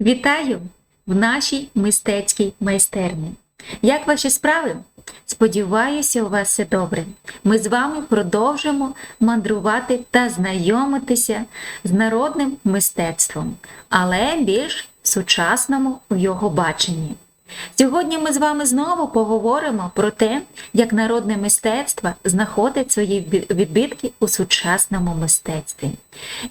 Вітаю в нашій мистецькій майстерні. Як ваші справи? Сподіваюся, у вас все добре. Ми з вами продовжимо мандрувати та знайомитися з народним мистецтвом, але більш сучасному в його баченні. Сьогодні ми з вами знову поговоримо про те, як народне мистецтво знаходить свої відбитки у сучасному мистецтві.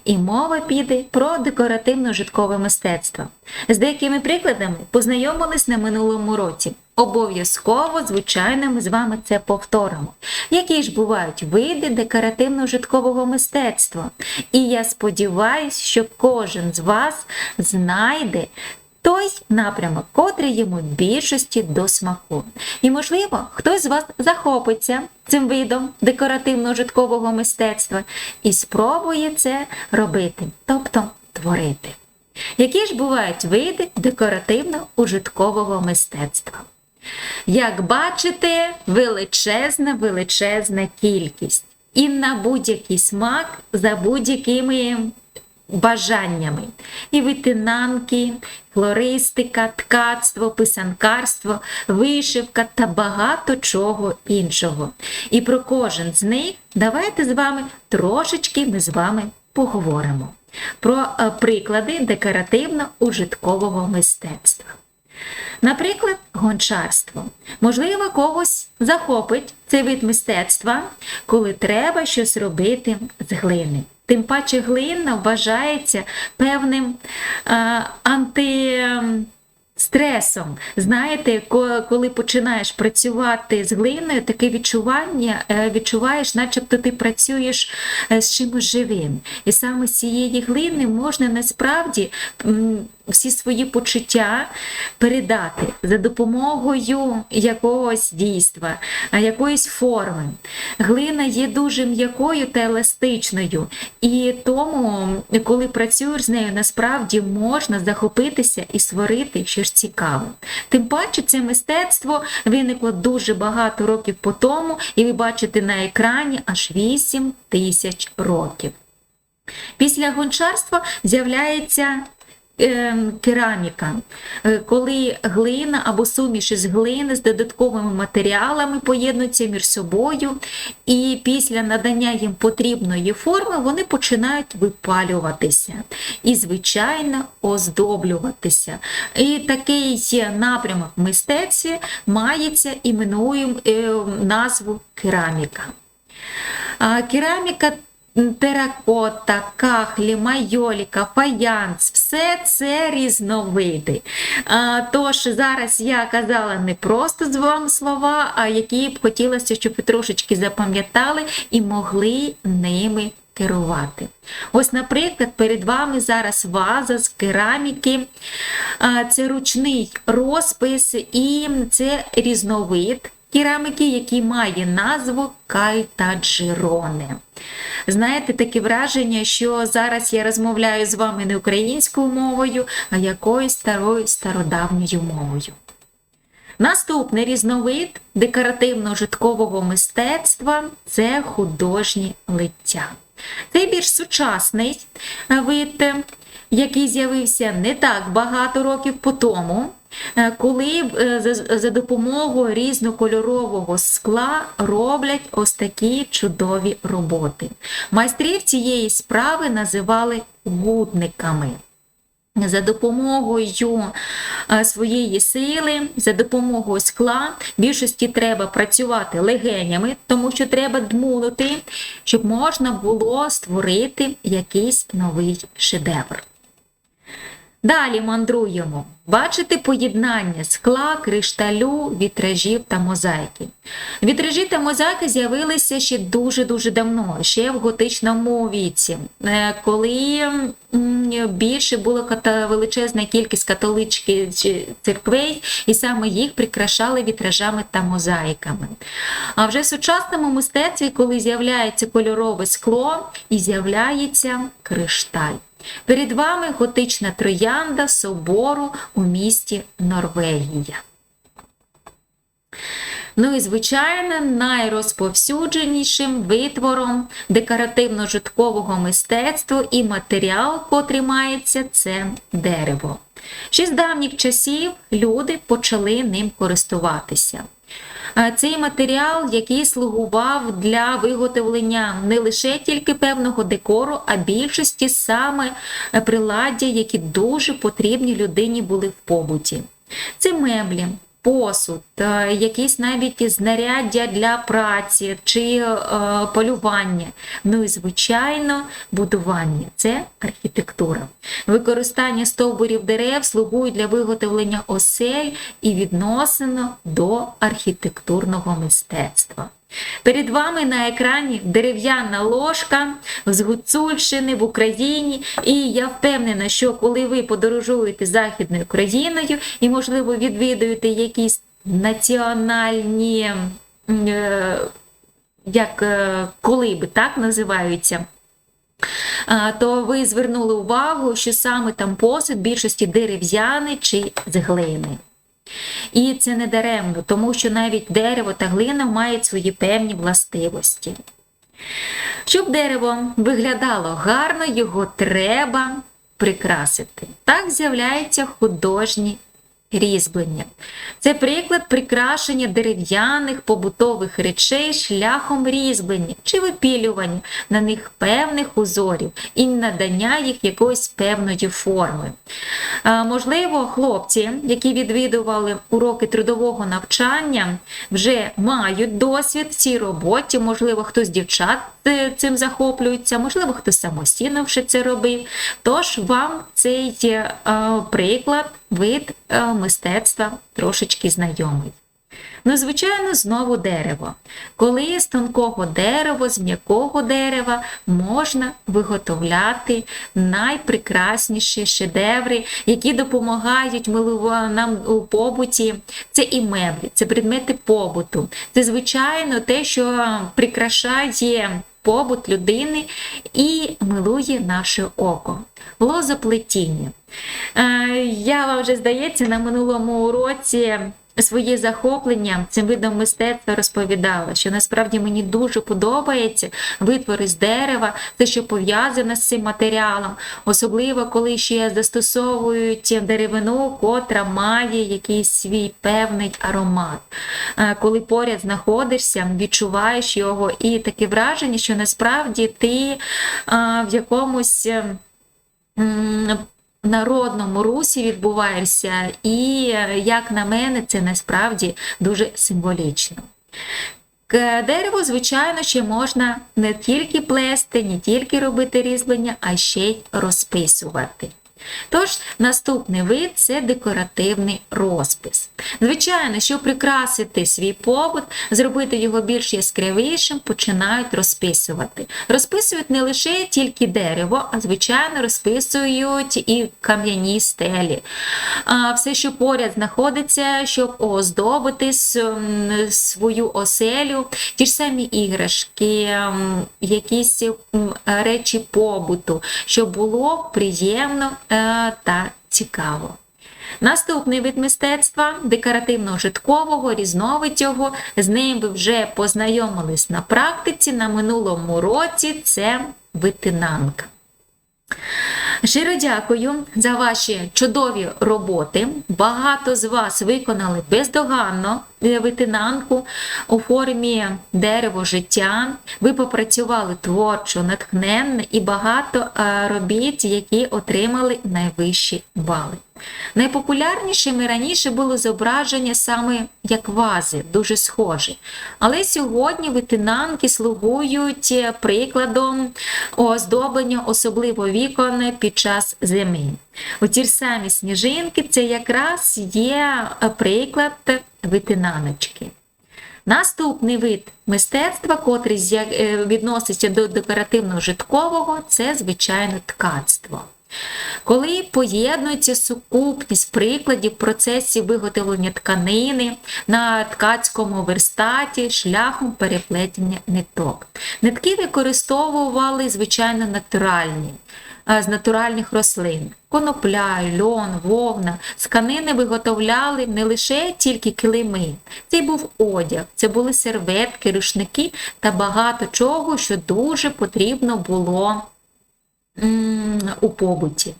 І мова піде про декоративно-житкове мистецтво. З деякими прикладами познайомились на минулому році. Обов'язково, звичайно, ми з вами це повторимо. Які ж бувають види декоративно-житкового мистецтва? І я сподіваюся, що кожен з вас знайде той напрямок, котрий йому більшості до смаку. І, можливо, хтось з вас захопиться цим видом декоративно-житкового мистецтва і спробує це робити, тобто творити. Які ж бувають види декоративно-ужиткового мистецтва? Як бачите, величезна величезна кількість. І на будь-який смак за будь-якими бажаннями. І витинанки, флористика, ткацтво, писанкарство, вишивка та багато чого іншого. І про кожен з них давайте з вами трошечки ми з вами поговоримо. Про е, приклади декоративно-ужиткового мистецтва. Наприклад, гончарство. Можливо, когось захопить цей вид мистецтва, коли треба щось робити з глини. Тим паче глина вважається певним е, антистресом. Знаєте, коли починаєш працювати з глиною, таке відчування е, відчуваєш, начебто ти працюєш е, з чимось живим. І саме з цієї глини можна насправді всі свої почуття передати за допомогою якогось дійства, якоїсь форми. Глина є дуже м'якою та еластичною, і тому, коли працюєш з нею, насправді можна захопитися і створити щось цікаве. Тим паче, це мистецтво виникло дуже багато років по тому, і ви бачите на екрані аж 8 тисяч років. Після гончарства з'являється кераміка, Е, коли глина або суміш із глини з додатковими матеріалами поєднуються між собою, і після надання їм потрібної форми вони починають випалюватися і, звичайно, оздоблюватися. І такий напрямок мистецтві мається іменуємо е, назву кераміка. Кераміка, теракота, кахлі, майоліка, фаянс все це різновиди. Тож зараз я казала не просто з вами слова, а які б хотілося, щоб ви трошечки запам'ятали і могли ними керувати. Ось, наприклад, перед вами зараз ваза з кераміки. Це ручний розпис і це різновид кераміки, який має назву кальтаджироне. Знаєте, таке враження, що зараз я розмовляю з вами не українською мовою, а якоюсь старою стародавньою мовою. Наступний різновид декоративно-житкового мистецтва це художні лиття. Це більш сучасний вид, який з'явився не так багато років по тому, коли е, за- допомогою різнокольорового скла роблять ось такі чудові роботи. Майстрів цієї справи називали гудниками за допомогою е, своєї сили, за допомогою скла, більшості треба працювати легенями, тому що треба дмулити, щоб можна було створити якийсь новий шедевр. Далі мандруємо. Бачите поєднання скла, кришталю, вітражів та мозаїки. Вітражі та мозаїки з'явилися ще дуже-дуже давно, ще в готичному віці, е, коли більше була величезна кількість католичних церквей, і саме їх прикрашали вітражами та мозаїками. А вже в сучасному мистецтві, коли з'являється кольорове скло і з'являється кришталь. Перед вами готична троянда собору у місті Норвегія. Ну і, звичайно, найрозповсюдженішим витвором декоративно-житкового мистецтва і матеріал, котрий мається, це дерево. Ще з давніх часів люди почали ним користуватися. А Цей матеріал, який слугував для виготовлення не лише тільки певного декору, а більшості саме е, приладдя, які дуже потрібні людині були в побуті. Це меблі, посуд, е, якісь навіть знаряддя для праці чи е, полювання. Ну і звичайно, будування це архітектура. Використання стовбурів дерев слугують для виготовлення осель і відносено до архітектурного мистецтва. Перед вами на екрані дерев'яна ложка з Гуцульщини в Україні. І я впевнена, що коли ви подорожуєте Західною країною і, можливо, відвідуєте якісь національні, е, як е, колиби, так називаються. То ви звернули увагу, що саме там посуд більшості дерев'яний чи з глини. І це не даремно, тому що навіть дерево та глина мають свої певні властивості. Щоб дерево виглядало гарно, його треба прикрасити. Так з'являються художні різьблення. Це приклад прикрашення дерев'яних побутових речей шляхом різьблення чи випілювання на них певних узорів і надання їх якоїсь певної форми. Можливо, хлопці, які відвідували уроки трудового навчання, вже мають досвід в цій роботі, можливо, хтось дівчат е, цим захоплюється, можливо, хтось самостійно вже це робив. Тож вам цей е, приклад, вид е, мистецтва трошечки знайомий. Ну, звичайно, знову дерево. Коли з тонкого дерева, з м'якого дерева можна виготовляти найпрекрасніші шедеври, які допомагають нам у побуті. Це і меблі, це предмети побуту. Це, звичайно, те, що прикрашає побут людини і милує наше око. Лозоплетіння. Е, Я вам вже здається на минулому уроці своє захоплення цим видом мистецтва розповідала, що насправді мені дуже подобається витвори з дерева, те, що пов'язане з цим матеріалом, особливо коли ще застосовують деревину, котра має якийсь свій певний аромат. Коли поряд знаходишся, відчуваєш його, і таке враження, що насправді ти в якомусь. Народному русі відбуваєшся, і, е, як на мене, це насправді дуже символічно. К дереву, звичайно, ще можна не тільки плести, не тільки робити різьблення, а ще й розписувати. Тож, наступний вид це декоративний розпис. Звичайно, щоб прикрасити свій побут, зробити його більш яскравішим, починають розписувати. Розписують не лише тільки дерево, а звичайно розписують і кам'яні стелі. Все, що поряд знаходиться, щоб оздобити свою оселю, ті ж самі іграшки, якісь речі побуту, щоб було приємно та цікаво. Наступний вид мистецтва декоративно-житкового, різновид його. З ним ви вже познайомились на практиці на минулому році це витинанка. Щиро дякую за ваші чудові роботи. Багато з вас виконали бездоганно е, витинанку у формі дерево життя. Ви попрацювали творчо, натхненно і багато е, робіт, які отримали найвищі бали. Найпопулярнішими раніше були зображення саме як вази, дуже схожі. Але сьогодні витинанки слугують е, прикладом оздоблення, особливо вікон під час зими. У ті ж самі сніжинки це якраз є е, приклад витинаночки. Наступний вид мистецтва, котрий е, відноситься до декоративно-житкового, це звичайно ткацтво. Коли поєднується сукупність прикладів процесів виготовлення тканини на ткацькому верстаті шляхом переплетення ниток. Нитки використовували звичайно натуральні. Е, З натуральних рослин конопля, льон, вовна. Тканини виготовляли не лише тільки килими, це був одяг, це були серветки, рушники та багато чого, що дуже потрібно було у побуті.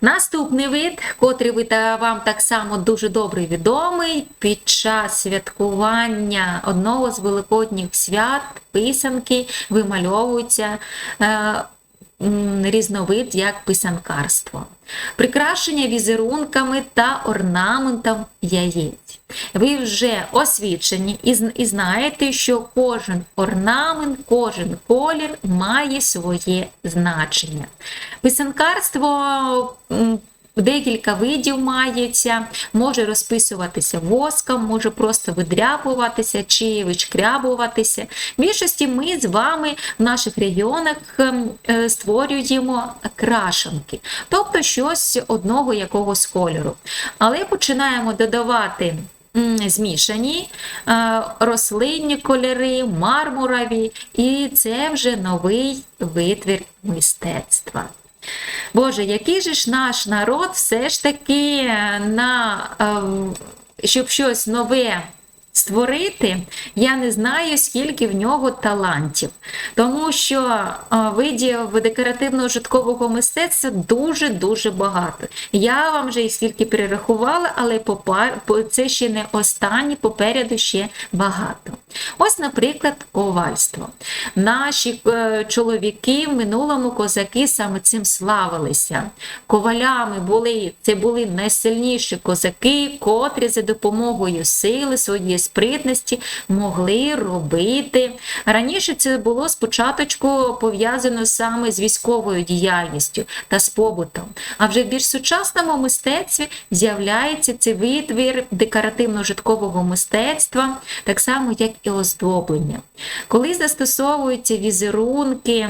Наступний вид, котрий ви та вам так само дуже добре відомий, під час святкування одного з великодніх свят, писанки вимальовуються е, різновид як писанкарство. Прикрашення візерунками та орнаментом яєць. Ви вже освічені і, знаєте, що кожен орнамент, кожен колір має своє значення. Писанкарство декілька видів мається, може розписуватися воском, може просто видряпуватися чи вишкрябуватися. В більшості ми з вами в наших регіонах ем, е, створюємо крашенки, тобто щось одного якогось кольору. Але починаємо додавати змішані е, рослинні кольори, мармурові, і це вже новий витвір мистецтва. Боже, який же ж наш народ все ж таки на ем, щоб щось нове створити, я не знаю, скільки в нього талантів. Тому що видів декоративно-житкового мистецтва дуже-дуже багато. Я вам вже їх скільки перерахувала, але це ще не останні, попереду ще багато. Ось, наприклад, ковальство. Наші е, чоловіки в минулому козаки саме цим славилися. Ковалями були це були найсильніші козаки, котрі за допомогою сили, своєї спритності могли робити. Раніше це було спочатку пов'язано саме з військовою діяльністю та з побутом. А вже в більш сучасному мистецтві з'являється цей витвір декоративно-житкового мистецтва, так само як і оздоблення. Коли застосовуються візерунки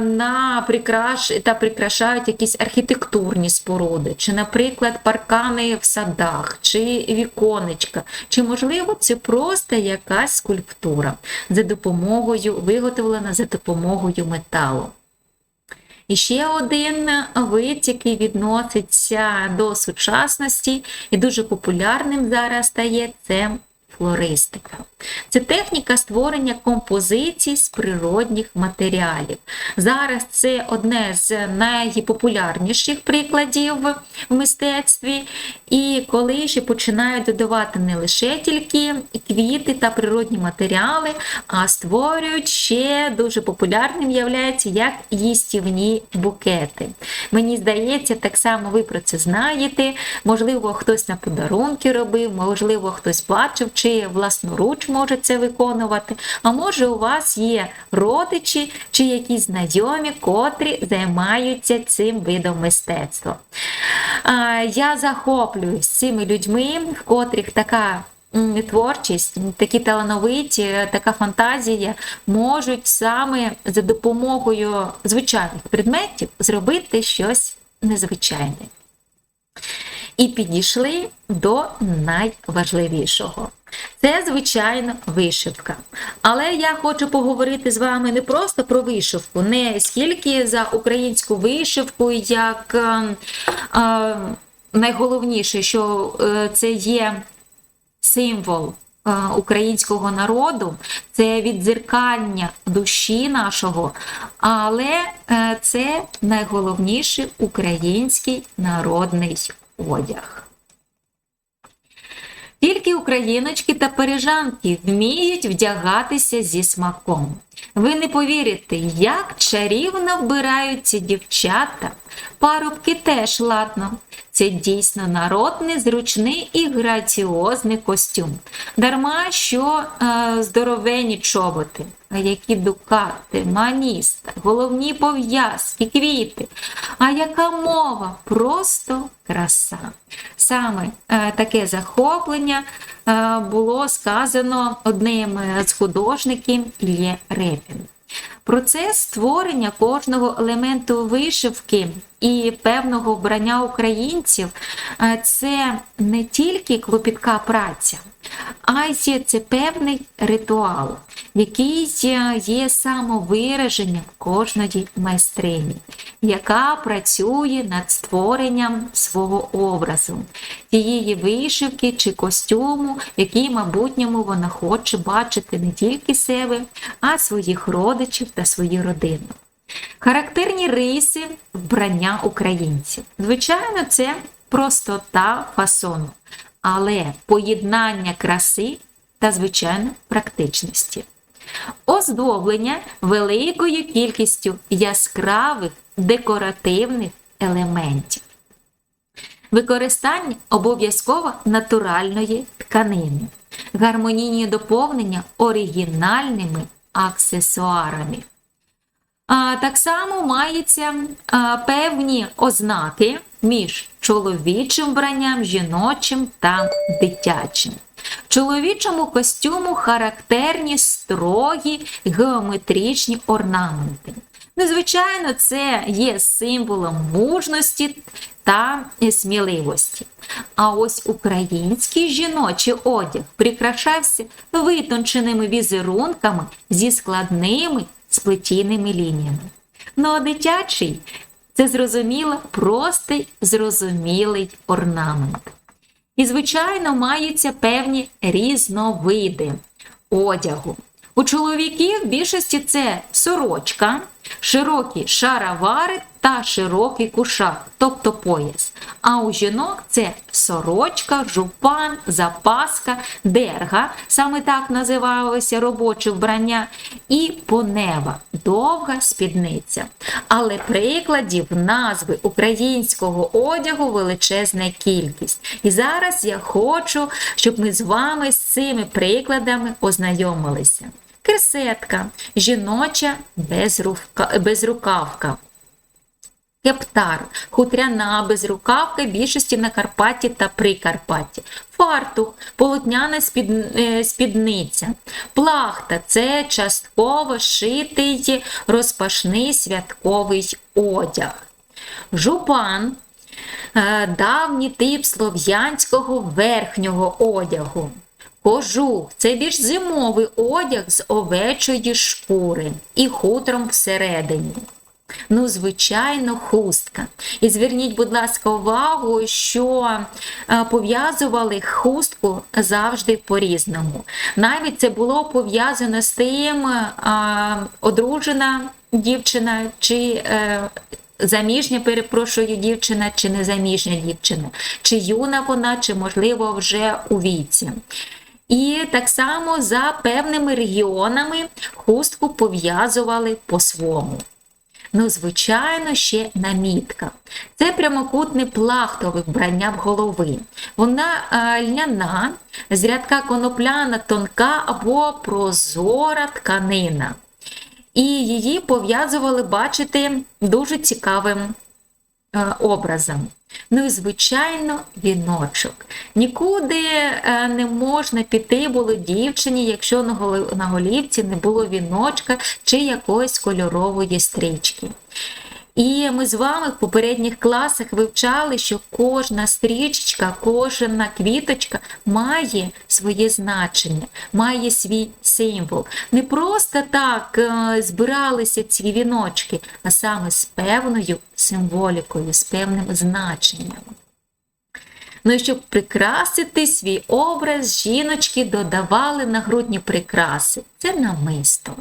на прикраш... та прикрашають якісь архітектурні споруди, чи, наприклад, паркани в садах, чи віконечка, чи, можливо, це просто якась скульптура за допомогою, виготовлена за допомогою металу. І ще один вид, який відноситься до сучасності і дуже популярним зараз стає, це флористика. Це техніка створення композицій з природних матеріалів. Зараз це одне з найпопулярніших прикладів в мистецтві. І коли ще починають додавати не лише тільки квіти та природні матеріали, а створюють ще дуже популярним являється як їстівні букети. Мені здається, так само ви про це знаєте. Можливо, хтось на подарунки робив, можливо, хтось бачив, чи власноруч може це виконувати. А може, у вас є родичі чи якісь знайомі, котрі займаються цим видом мистецтва. Я захоплююсь цими людьми, в котрих така творчість, такі талановиті, така фантазія можуть саме за допомогою звичайних предметів зробити щось незвичайне. І підійшли до найважливішого. Це, звичайно, вишивка. Але я хочу поговорити з вами не просто про вишивку, не скільки за українську вишивку, як е, е, найголовніше, що е, це є символ е, українського народу, це відзеркання душі нашого, але це найголовніший український народний одяг. Тільки україночки та парижанки вміють вдягатися зі смаком. Ви не повірите, як чарівно вбираються дівчата. Парубки теж ладно. Це дійсно народний, зручний і граціозний костюм. Дарма що е, здоровені чоботи, а які дукати, маніста, головні пов'язки, квіти. А яка мова? Просто краса. Саме е, таке захоплення е, було сказано одним з художників Ілє creativity Процес створення кожного елементу вишивки і певного вбрання українців е, це не тільки клопітка праця, а й це певний ритуал, який е, є самовираженням кожної майстрині, яка працює над створенням свого образу, тієї вишивки чи костюму, який, майбутньому вона хоче бачити не тільки себе, а своїх родичів та свою родину. Характерні риси вбрання українців. Звичайно, це простота фасону, але поєднання краси та, звичайно, практичності. Оздоблення великою кількістю яскравих декоративних елементів. Використання обов'язково натуральної тканини, гармонійні доповнення оригінальними аксесуарами. Так само мається а, певні ознаки між чоловічим вбранням, жіночим та дитячим. В чоловічому костюму характерні строгі геометричні орнаменти. Незвичайно, це є символом мужності та сміливості. А ось український жіночий одяг прикрашався витонченими візерунками зі складними сплетінними лініями. Ну а дитячий це зрозуміло простий зрозумілий орнамент. І, звичайно, маються певні різновиди одягу. У чоловіків більшості це сорочка, широкі шаровари та широкий кушак, тобто пояс. А у жінок це сорочка, жупан, запаска, дерга, саме так називалося робоче вбрання, і понева довга спідниця. Але прикладів назви українського одягу величезна кількість. І зараз я хочу, щоб ми з вами з цими прикладами ознайомилися. Керсетка, жіноча безрукавка. Кептар, хутряна безрукавка більшості на Карпатті та Прикарпатті. Фартух, полотняна е, спідниця. Плахта це частково шитий розпашний святковий одяг. Жупан е, давній тип слов'янського верхнього одягу. Кожух це більш зимовий одяг з овечої шкури і хутром всередині. Ну, звичайно, хустка. І зверніть, будь ласка, увагу, що е, пов'язували хустку завжди по-різному. Навіть це було пов'язано з тим, а, одружена дівчина чи. е, Заміжня, перепрошую, дівчина чи незаміжня дівчина, чи юна вона, чи, можливо, вже у віці. І так само за певними регіонами хустку пов'язували по-свому. Ну, звичайно, ще намітка. Це прямокутне плахтове вбрання в голови. Вона а, льняна, з рядка конопляна, тонка або прозора тканина. І її пов'язували, бачите, дуже цікавим е, образом. Ну і, звичайно, віночок. Нікуди е, не можна піти було дівчині, якщо на голівці не було віночка чи якоїсь кольорової стрічки. І ми з вами в попередніх класах вивчали, що кожна стрічечка, кожна квіточка має своє значення, має свій символ. Не просто так е, збиралися ці віночки, а саме з певною символікою, з певним значенням. Ну і щоб прикрасити свій образ, жіночки додавали нагрудні прикраси. Це намисто.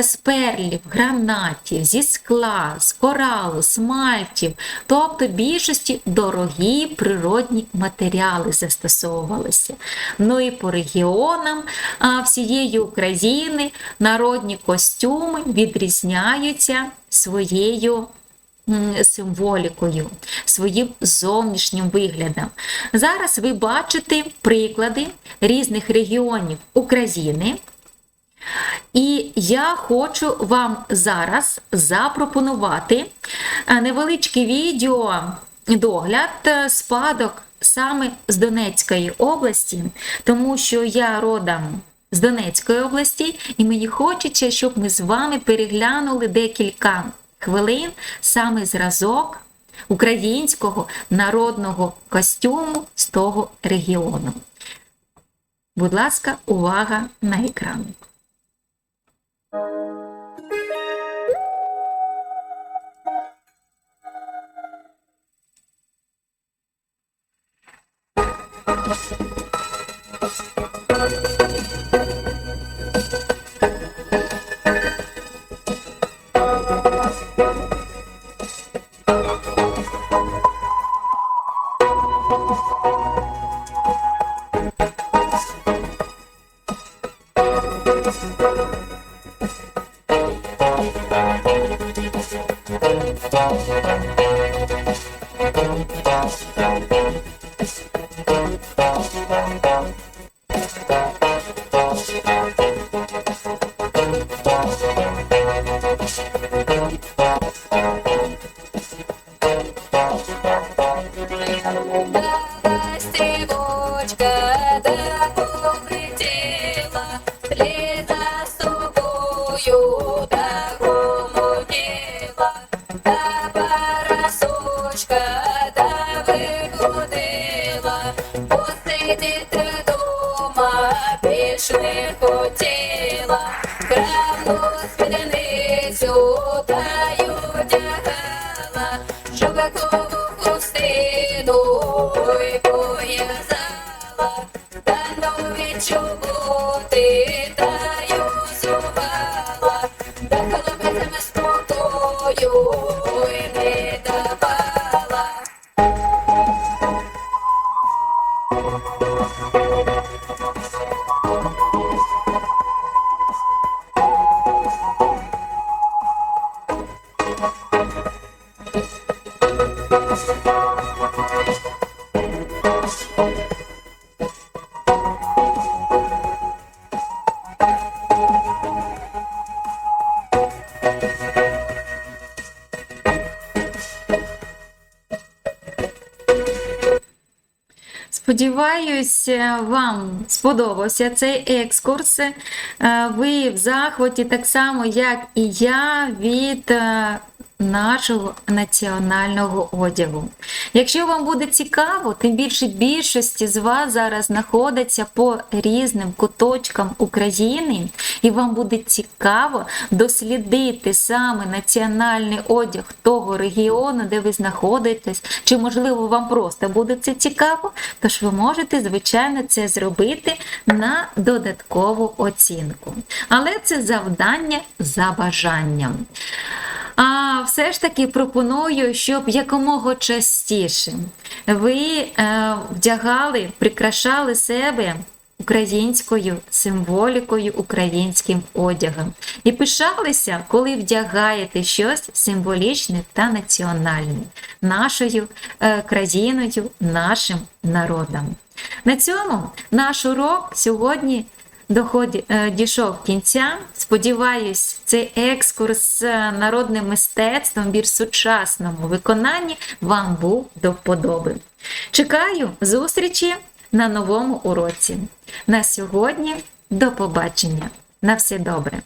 З перлів, гранатів, зі скла, з коралу, смальтів, тобто більшості дорогі природні матеріали застосовувалися. Ну і по регіонам всієї України народні костюми відрізняються своєю символікою, своїм зовнішнім виглядом. Зараз ви бачите приклади різних регіонів України. І я хочу вам зараз запропонувати е, невеличке відео догляд е, спадок саме з Донецької області, тому що я родом з Донецької області, і мені хочеться, щоб ми з вами переглянули декілька хвилин саме зразок українського народного костюму з того регіону. Будь ласка, увага на екран. Давай, bum bum bum Сподіваюсь, е, вам сподобався цей екскурс. Е, Ви в захваті так само, як і я, від е, нашого національного одягу. Якщо вам буде цікаво, тим більше більшості з вас зараз знаходиться по різним куточкам України, і вам буде цікаво дослідити саме національний одяг того регіону, де ви знаходитесь, чи можливо вам просто буде це цікаво, тож ви можете, звичайно, це зробити на додаткову оцінку. Але це завдання за бажанням. А все ж таки пропоную, щоб якомога частіше ви е, вдягали, прикрашали себе українською символікою, українським одягом. І пишалися, коли вдягаєте щось символічне та національне нашою е, країною, нашим народом. На цьому наш урок сьогодні доході, е, дійшов кінця. Сподіваюсь, цей екскурс з народним мистецтвом в більш сучасному виконанні вам був до вподоби. Чекаю зустрічі на новому уроці. На сьогодні до побачення. На все добре!